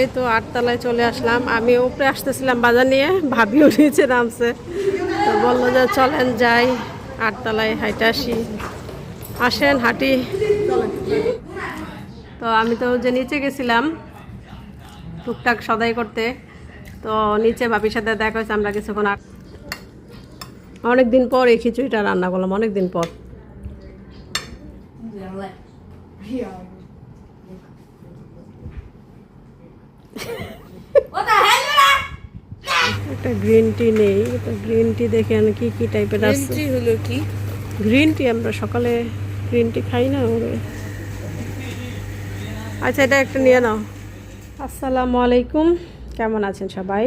এই তো আটতলায় চলে আসলাম। আমি উপরে আসতেছিলাম বাজার নিয়ে, ভাবিও নিচে নামছে। তো বলল যে চলেন যাই, আটতলায় হাইটে আসি। আসেন, হাঁটি। তো আমি তো যে নিচে গেছিলাম টুকটাক সদাই করতে। তো নিচে ভাবির সাথে দেখা হয়েছে, আমরা কিছুক্ষণ অনেক দিন পর এই খিচুড়িটা রান্না করলাম অনেক দিন পর। একটা গ্রিন টি নেই। তো গ্রিন টি দেখে আমি কি কি টাইপের আছে? এন্ট্রি হলো কি? গ্রিন টি আমরা সকালে গ্রিন টি খাই না ওরে। আচ্ছা এটা একটা নিয়ে নাও। আসসালামু আলাইকুম। কেমন আছেন সবাই?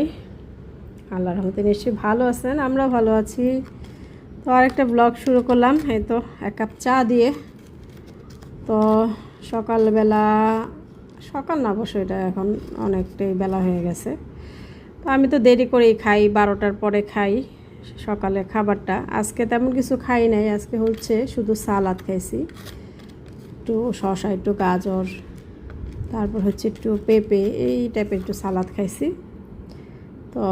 আল্লাহ রহমতে নিশ্চয়ই ভালো আছেন আমরাও ভালো আছি। তো আরেকটা ব্লগ শুরু করলাম এই তো এক কাপ চা দিয়ে। তো সকালবেলা সকাল না অবশ্য এটা এখন অনেকটাই বেলা হয়ে গেছে। তো আমি তো দেরি করেই খাই, বারোটার পরে খাই সকালে খাবারটা। আজকে তেমন কিছু খাই নাই, আজকে হচ্ছে শুধু সালাদ খাইছি। একটু শসা, একটু গাজর, তারপর হচ্ছে একটু পেঁপে, এই টাইপের একটু সালাদ খাইছি। তো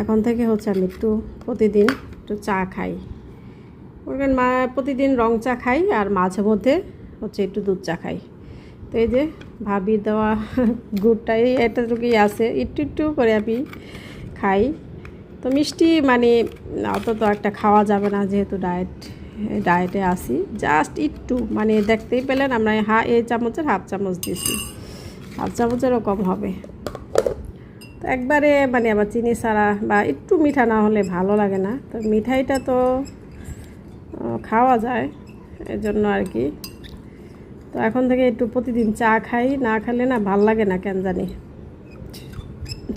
এখন থেকে হচ্ছে আমি একটু প্রতিদিন একটু চা খাই। ওখানে মা প্রতিদিন রং চা খাই আর মাঝে মধ্যে হচ্ছে একটু দুধ চা খাই। তো এই যে ভাবি দেওয়া গুড়টাই এতটুকুই আছে? একটু একটু করে আমি খাই। তো মিষ্টি মানে অত তো একটা খাওয়া যাবে না যেহেতু ডায়েট ডায়েটে আসি জাস্ট একটু মানে দেখতেই পেলেন আমরা হা এই চামচের হাফ চামচ দিয়েছি। হাফ চামচেরও কম হবে। তো একবারে মানে আবার চিনি ছাড়া বা একটু মিঠা না হলে ভালো লাগে না। তো মিঠাইটা তো খাওয়া যায়। এর জন্য আর কি। তো এখন থেকে একটু প্রতিদিন চা খাই, না খেলে না ভালো লাগে না, কেন জানি।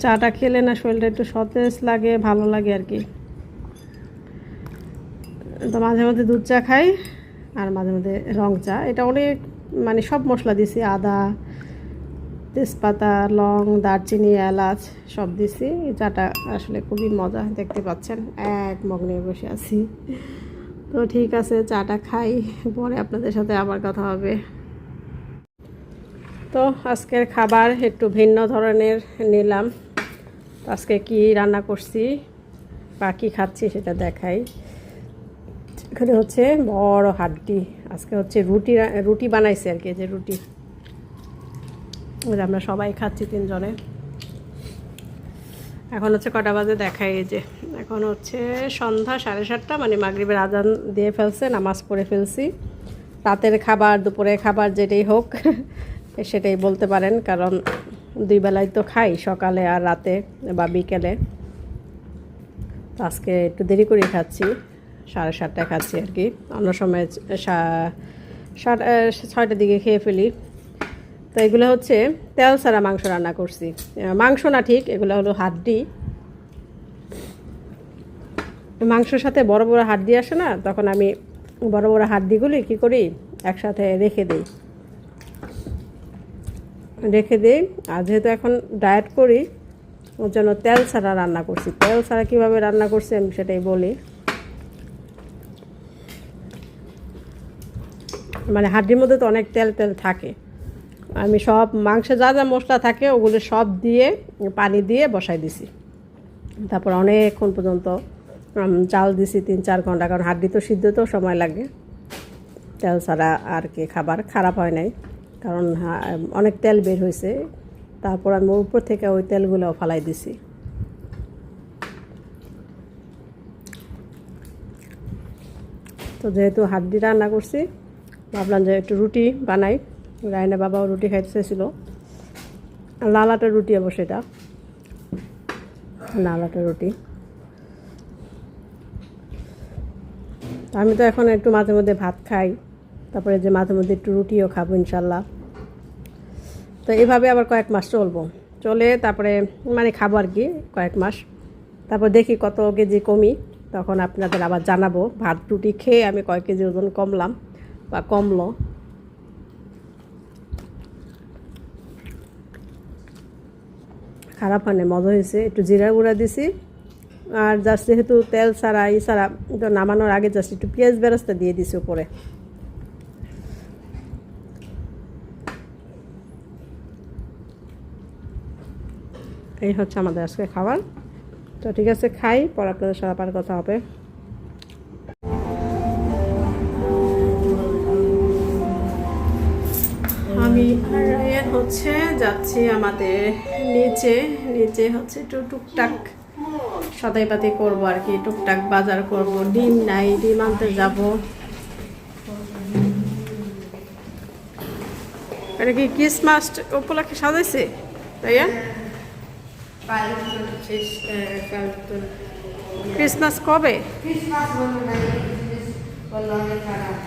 চাটা খেলে না শরীরটা একটু সতেজ লাগে, ভালো লাগে আর কি। তো মাঝে মধ্যে দুধ চা খাই আর মাঝে মধ্যে রং চা। এটা অনেক মানে সব মশলা দিছি, আদা, তেজপাতা, লং, দারচিনি, এলাচ সব দিছি। এই চাটা আসলে খুবই মজা, দেখতে পাচ্ছেন, এক মগ্নে বসে আছি। তো ঠিক আছে, চাটা খাই, পরে আপনাদের সাথে আবার কথা হবে। তো আজকের খাবার একটু ভিন্ন ধরনের নিলাম। আজকে কি রান্না করছি, বা কী খাচ্ছি সেটা দেখাই। এখানে হচ্ছে বড় হাড্ডি। আজকে হচ্ছে রুটি রুটি বানাইছি আর কি যে রুটি। আমরা সবাই খাচ্ছি তিনজনে। এখন হচ্ছে কটা বাজে দেখাই, এই যে। এখন হচ্ছে সন্ধ্যা সাড়ে সাতটা মানে মাগরিবের আজান দিয়ে ফেলছে, নামাজ পড়ে ফেলছি। রাতের খাবার, দুপুরের খাবার, যেটাই হোক। সেটাই বলতে পারেন, কারণ দুই বেলায় তো খাই, সকালে আর রাতে বা বিকেলে। আজকে একটু দেরি করে খাচ্ছি, সাড়ে সাতটায় খাচ্ছি আর কি। অন্য সময় সা- সাত ছয়টার দিকে খেয়ে ফেলি। তো এগুলো হচ্ছে তেল ছাড়া মাংস রান্না করছি। মাংস না ঠিক, এগুলো হলো হাড্ডি। মাংসর সাথে বড় বড় হাড্ডি আসে না, তখন আমি বড় বড় হাড্ডিগুলি কী করি, একসাথে রেখে দিই। রেখে দিই। আর যেহেতু এখন ডায়েট করি, ওর জন্য তেল ছাড়া রান্না করছি। তেল ছাড়া কীভাবে রান্না করছি আমি সেটাই বলি। মানে হাড্ডির মধ্যে তো অনেক তেল তেল থাকে। আমি সব মাংসে যা যা মশলা থাকে, ওগুলো সব দিয়ে, পানি দিয়ে বসাই দিছি। তারপর অনেকক্ষণ পর্যন্ত চাল দিছি তিন, চার ঘণ্টা। কারণ হাড্ডি তো সিদ্ধ, তো সময় লাগে। তেল ছাড়া আর কি খাবার খারাপ হয় নাই। কারণ অনেক তেল বের হয়েছে তারপর আমি উপর থেকে ওই তেলগুলো ফালাই দিছি। তো যেহেতু হাড্ডি রান্না করছি, ভাবলাম যে একটু রুটি বানাই। রায়না বাবাও রুটি খাইতে চেয়েছিল লাল আটার রুটি অবশ্য এটা। লাল আটার রুটি। আমি তো এখন একটু মাঝে মধ্যে ভাত খাই। তারপরে যে মাঝে মধ্যে একটু রুটিও খাব, ইনশাল্লাহ। তো এভাবে আবার কয়েক মাস চলবো। চলে তারপরে মানে খাব আর কি কয়েক মাস। তারপর দেখি কত কেজি কমি। তখন আপনাদের আবার জানাব। ভাত, রুটি খেয়ে আমি কয়েক কেজি ওজন কমলাম বা কমলো। খারাপ হয় মজা হয়েছে। একটু জিরা গুঁড়া দিছি। আর জাস্ট যেহেতু তেল ছাড়া, ই ছাড়া নামানোর আগে জাস্ট একটু পেঁয়াজ বেরস্তা দিয়ে দিছি উপরে। এই হচ্ছে আমাদের আজকে খাবার। তো ঠিক আছে, খাই, পর আপনাদের আবার কথা হবে। আমি হচ্ছে, যাচ্ছি আমাদের নিচে। নিচে হচ্ছে একটু টুকটাক সদাই পাতি করব আর কি, টুকটাক বাজার করব। ডিম নাই, ডিম আনতে যাব। এটা কি ক্রিসমাস উপলক্ষে সাজাইছে, রায়ান? কাল শেষ কাল তো ক্রিসমাস কবে? অনেক খারাপ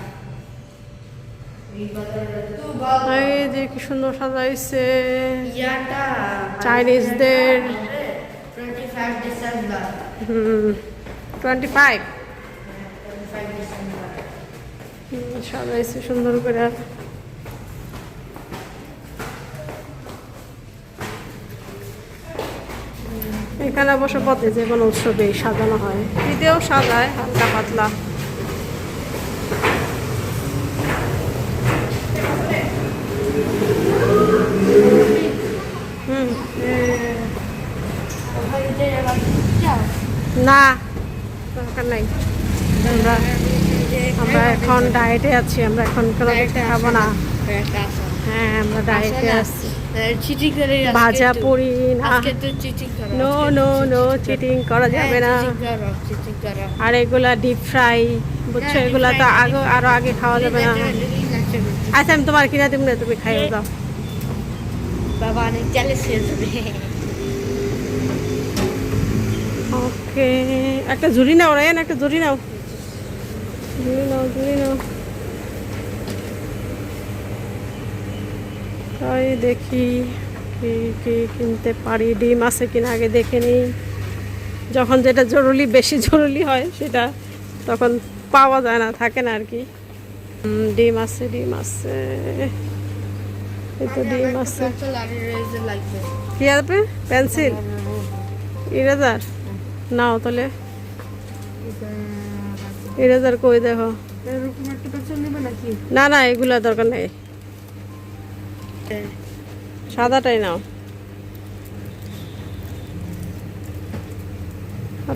এই যে কি সুন্দর সাজাইছে। চাইনিজদের টোয়েন্টি ফাইভ সাজাইছে সুন্দর করে। এখানে অবশ্য পথে যে কোনো উৎসবে সাজানো হয়। ঈদেও সাজায় হালকা পাতলা। না, দরকার আমরা আমরা এখন ডায়েটে আছি, আমরা এখন কোনো খাব না। হ্যাঁ আমরা ডায়েটে আছি। ভাজা পুরি না। নো নো নো চিটিং করা। যাবে না। চিটিং করো আর এগুলা ডিপ ফ্রাই বুঝছ? এগুলা তো আগে আরও আগে খাওয়া যাবে না। আচ্ছা আমি তোমার কিনা দিব না তুমি খাইয়ে দাও। বাবা অনেক চ্যালেঞ্জ ওকে একটা ঝুড়ি নাও রায়ান একটা ঝুড়ি নাও। ঝুড়ি নাও ঝুড়ি নাও। তাই দেখি কি কি কিনতে পারি ডিম আছে কিনা আগে দেখে নিই। যখন যেটা জরুরি বেশি জরুরি হয় সেটা তখন পাওয়া যায় না থাকে না আর কি। ডিম আছে ডিম আছে। এই তো ডিম আছে। কি আসবে পেন্সিল? ইরেজার? নাও তাহলে। ইরেজার কই দেখো। না না এগুলো দরকার নেই। সাদাটাই নাও।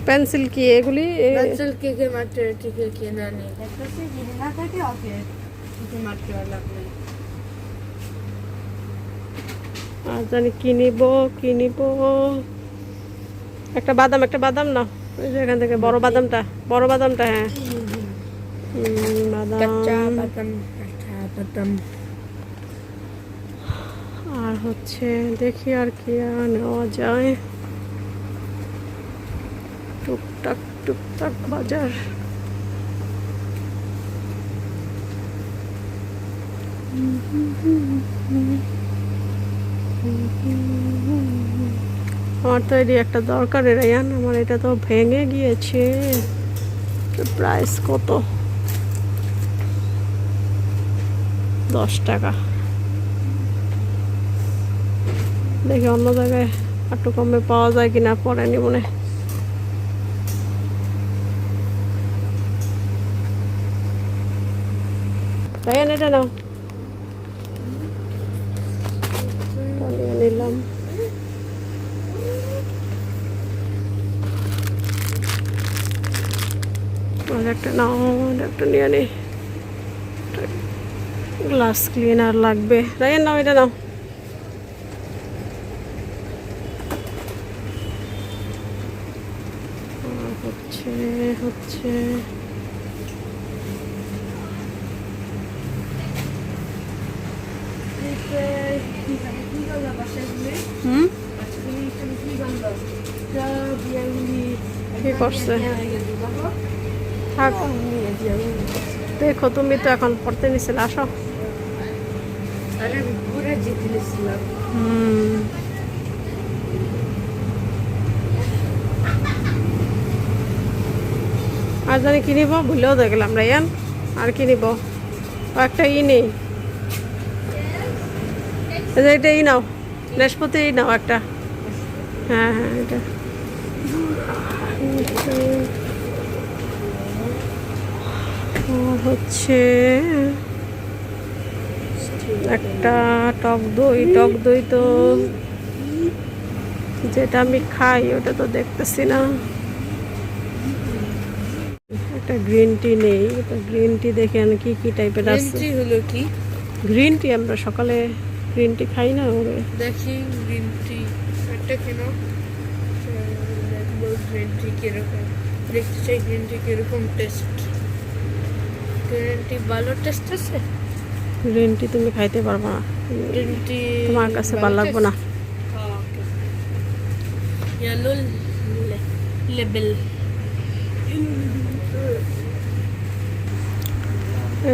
পেন্সিল কি এগুলি? পেন্সিল কে কে মাত্র ঠিক কেনা নেই। দেখতেছি যদি না থাকে ওকে। ঠিক মাত্র লাগবে আর জানি কি নিব কি নিব। একটা বাদাম একটা বাদাম নাও। ওই যে এখান থেকে বড় বাদামটা বড় বাদামটা হ্যাঁ। বাদাম। বাদাম কাঁচা বাদাম। আর হচ্ছে দেখি আর কি নেওয়া যায়। টুকটাক টুকটাক বাজার। আমার তো এটি একটা দরকার রায়ান, আমার এটা তো ভেঙে গিয়েছে। প্রাইস কত? দশ টাকা। দেখি অন্য জায়গায় একটু কমে পাওয়া যায় কিনা, পরে নি। মনে। তাই এটা নাও। নিলাম। একটা নাও একটা নিয়ে নি। গ্লাস ক্লিনার লাগবে। রায়ন নাও, এটা নাও আর হচ্ছে হচ্ছে হুম কি করছে? থাক। দেখো, তুমি তো এখন পড়তে নিছিলে, আসো। আরে জানি কিনিব ভুলেও দেখলাম রায়ান। আর কিনিব একটা ই নেই। এটা ই নাও। ই নাও একটা। হ্যাঁ হ্যাঁ এটা। হচ্ছে একটা টক দই। টক দই তো যেটা আমি খাই ওটা তো দেখতেছি না। একটা গ্রিন টি নেই। তো গ্রিন টি দেখেন কি কি টাইপের আছে? হলো কি? গ্রিন টি আমরা সকালে গ্রিন টি খাই না ওরে। দেখি গ্রিন টি একটা কেন দেখব গ্রিন টি কীরকম। দেখতে চাই গ্রিন টি কীরকম টেস্ট গ্রিন টি ভালো টেস্ট আছে? গ্রিন টি তুমি খাইতে পারবে না। গ্রিন টি তোমার কাছে ভালো লাগবে না। ইয়েলো লেবেল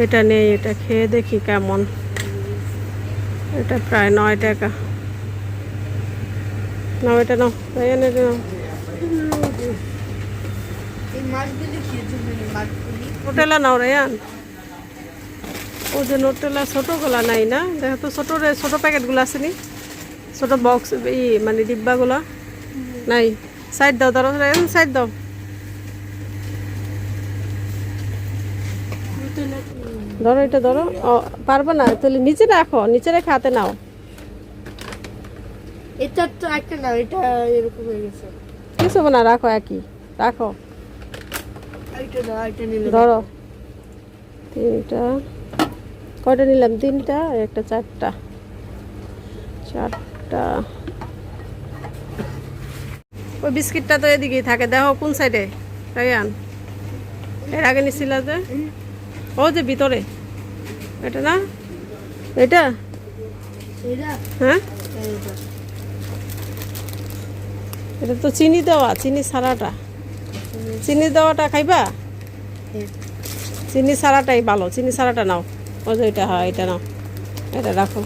এটা নেই এটা খেয়ে দেখি কেমন। এটা প্রায় নয় টাকা। নাও এটা নাও এটা নাও। মাছগুলি নোটেলা নাও রায়ান ও যে নোটেলা ছোটোগুলা নাই না? দেখো তো ছোটো ছোটো প্যাকেটগুলো আসেনি ছোটো বক্স ই মানে ডিব্বাগুলো। নাই সাইড দাও ধরো সাইড দাও। ধরো এটা ধরো। পারব না তাহলে নিচে রাখো নিচে রেখে হাতে নাও। এটা তো একটা না এটা এরকম হয়ে গেছে। কিছু না রাখো একই রাখো। ধরো। তিনটা কয়টা নিলাম? তিনটা আর একটা চারটা। চারটা। ওই বিস্কিটটা তো এদিকেই থাকে। দেখো কোন সাইডে রায়ান। এর আগে নিছিল যে? ও যে ভিতরে। এটা না? এটা? হ্যাঁ? এটা তো চিনি দেওয়া চিনি ছাড়াটা চিনি দেওয়াটা খাইবা? হ্যাঁ। চিনি ছাড়াটাই ভালো চিনি ছাড়াটা নাও। ও যে এটা হয় এটা নাও। এটা রাখো।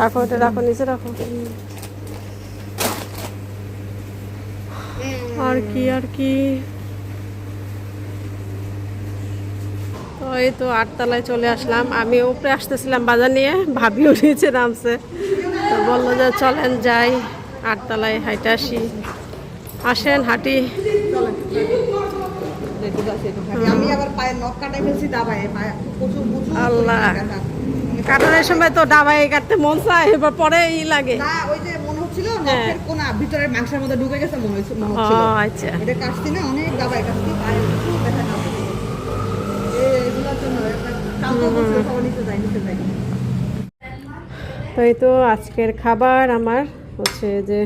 রাখো এটা রাখো নিচে রাখো। আর কি আর কি। তো এই তো আটতলায় চলে আসলাম। আমি উপরে আসতেছিলাম বাজার নিয়ে ভাবিও নিচে নামছে। তো বলল যে চলেন যাই আটতলায় হাইটে আসি। আসেন হাঁটি। আল্লাহ। কাটানোর সময় তো ডাবাই কাটতে মন চায় এবার পরে ই লাগে। না ওই যে মনে হ্যাঁ। কোনা ভিতরের মাংসের মধ্যে ঢুকে গেছে মনে হচ্ছে মনে হচ্ছিল। আচ্ছা। এটা কাটছি না অনেক দাবায় কাটছি এগুলোর জন্য কালকে নিতে যাই নিতে যাই তো এই তো আজকের খাবার আমার হচ্ছে যে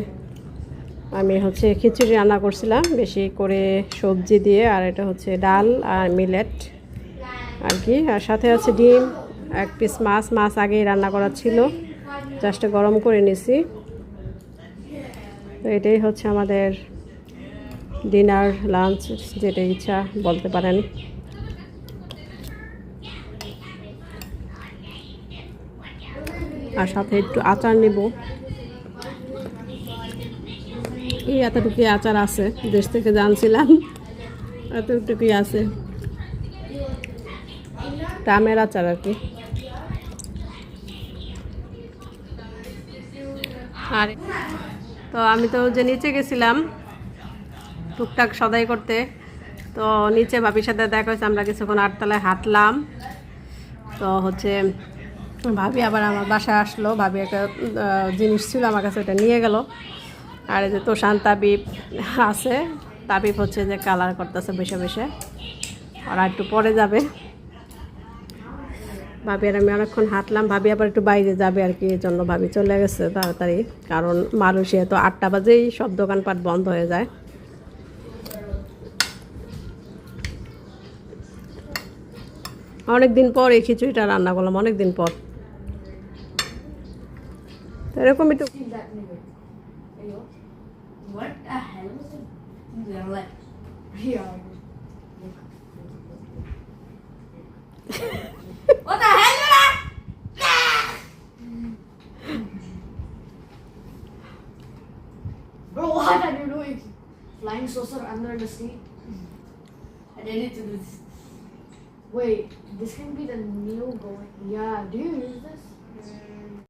আমি হচ্ছে খিচুড়ি রান্না করছিলাম বেশি করে সবজি দিয়ে আর এটা হচ্ছে ডাল আর মিলেট আর কি। আর সাথে আছে ডিম এক পিস মাছ মাছ আগেই রান্না করা ছিল। জাস্ট গরম করে নিছি। তো এটাই হচ্ছে আমাদের ডিনার লাঞ্চ যেটা ইচ্ছা বলতে পারেন। আর সাথে একটু আচার নেব। এই এতটুকুই আচার আছে, দেশ থেকে জানছিলাম। এতটুকুই আছে। টামের আচার আর কি। আর তো আমি তো যে নিচে গেছিলাম টুকটাক সদাই করতে, তো নিচে ভাবির সাথে দেখা হয়েছে, আমরা কিছুক্ষণ আটতলায় হাঁটলাম। তো হচ্ছে ভাবি আবার আমার বাসায় আসলো, ভাবি একটা জিনিস ছিল, আমার কাছে ওটা নিয়ে গেল। আর এই যে তোষান তাবিব আছে, তাবিব হচ্ছে যে কালার করতেছে বসে বসে আর একটু পরে যাবে। ভাবি আর আমি অনেকক্ষণ হাঁটলাম ভাবি আবার একটু বাইরে যাবে আর কি এই জন্য ভাবি চলে গেছে তাড়াতাড়ি কারণ মালয়েশিয়া তো আটটা বাজেই সব দোকানপাট বন্ধ হয়ে যায় অনেক দিন পর এই খিচুড়িটা রান্না করলাম অনেক দিন পর তো এরকম একটু What the hell was it? They're like, yeah. What the hell that? Bro, what are you doing? Flying saucer under the sea? I need to do this. Wait, this can be the new going. Yeah, do you use this?